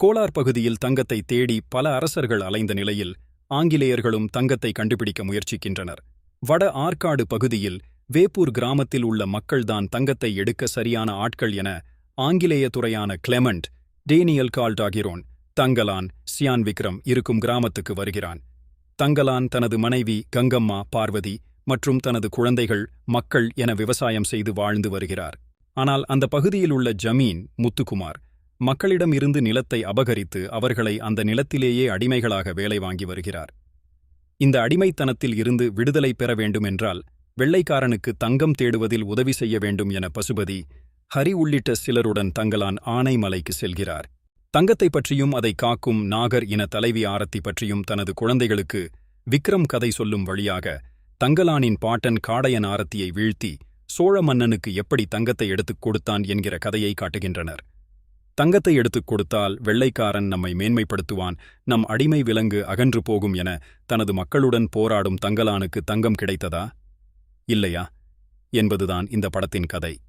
கோலார் பகுதியில் தங்கத்தை தேடி பல அரசர்கள் அலைந்த நிலையில் ஆங்கிலேயர்களும் தங்கத்தை கண்டுபிடிக்க முயற்சிக்கின்றனர். வட ஆற்காடு பகுதியில் வேப்பூர் கிராமத்தில் உள்ள மக்கள்தான் தங்கத்தை எடுக்க சரியான ஆட்கள் என ஆங்கிலேய துறையான Clement Daniel Caltagirone Thangalaan Chiyaan Vikram இருக்கும் கிராமத்துக்கு வருகிறான். தங்கலான் தனது மனைவி கங்கம்மா பார்வதி மற்றும் தனது குழந்தைகள் மக்கள் என விவசாயம் செய்து வாழ்ந்து வருகிறார். ஆனால் அந்த பகுதியில் உள்ள ஜமீன் முத்துக்குமார் மக்களிடம் இருந்து நிலத்தை அபகரித்து அவர்களை அந்த நிலத்திலேயே அடிமைகளாக வேலை வாங்கி வருகிறார். இந்த அடிமைத்தனத்தில் இருந்து விடுதலை பெற வேண்டுமென்றால் வெள்ளைக்காரனுக்கு தங்கம் தேடுவதில் உதவி செய்ய வேண்டும் என பசுபதி ஹரி உள்ளிட்ட சிலருடன் தங்களான் ஆனைமலைக்கு செல்கிறார். தங்கத்தை பற்றியும் அதை காக்கும் நாகர் இன தலைவி ஆரத்தி பற்றியும் தனது குழந்தைகளுக்கு விக்ரம் கதை சொல்லும் வழியாக தங்கலானின் பாட்டன் காடையன் ஆரத்தியை வீழ்த்தி சோழ மன்னனுக்கு எப்படி தங்கத்தை எடுத்துக் கொடுத்தான் என்கிற கதையை காட்டுகின்றனர். தங்கத்தை எடுத்துக் கொடுத்தால் வெள்ளைக்காரன் நம்மை மேன்மைப்படுத்துவான். நம் அடிமை விலங்கு அகன்று போகும் என தனது மக்களுடன் போராடும் தங்கலானுக்கு தங்கம் கிடைத்ததா? இல்லையா? என்பதுதான் இந்த படத்தின் கதை.